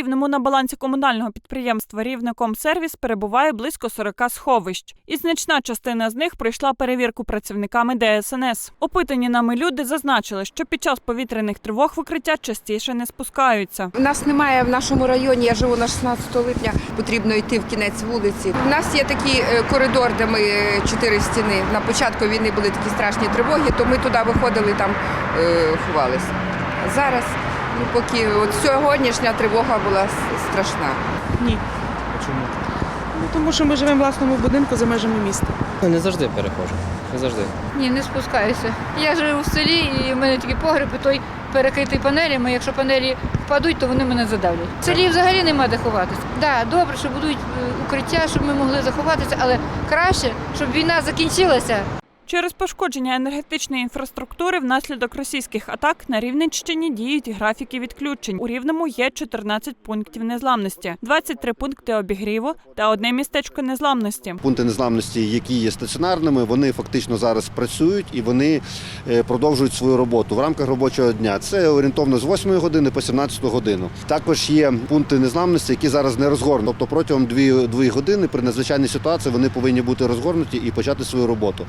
Рівному на балансі комунального підприємства Рівнекомсервіс перебуває близько 40 сховищ, і значна частина з них пройшла перевірку працівниками ДСНС. Опитані нами люди зазначили, що під час повітряних тривог в укриття частіше не спускаються. У нас немає в нашому районі, я живу на 16 липня, потрібно йти в кінець вулиці. У нас є такий е, коридор, де ми е, чотири стіни. На початку війни були такі страшні тривоги, то ми туди виходили, там е, ховалися. Зараз, ну поки от сьогоднішня тривога була страшна. Ні. Чому? Ну, тому що ми живемо в власному будинку за межами міста. Не завжди перехожу. Не завжди. Ні, не спускаюся. Я живу в селі, і в мене такий погреб, і той перекритий панелями. Якщо панелі впадуть, то вони мене задавлять. В селі взагалі нема де ховатися. Так, да, добре, що будуть е, укриття, щоб ми могли заховатися, але краще, щоб війна закінчилася. Через пошкодження енергетичної інфраструктури внаслідок російських атак на Рівненщині діють графіки відключень. У Рівному є 14 пунктів незламності, 23 пункти обігріву та одне містечко незламності. Пункти незламності, які є стаціонарними, вони фактично зараз працюють і вони е, продовжують свою роботу в рамках робочого дня. Це орієнтовно з 8 години по 17 годину. Також є пункти незламності, які зараз не розгорнуті. Тобто протягом 2, 2 години при надзвичайній ситуації вони повинні бути розгорнуті і почати свою роботу.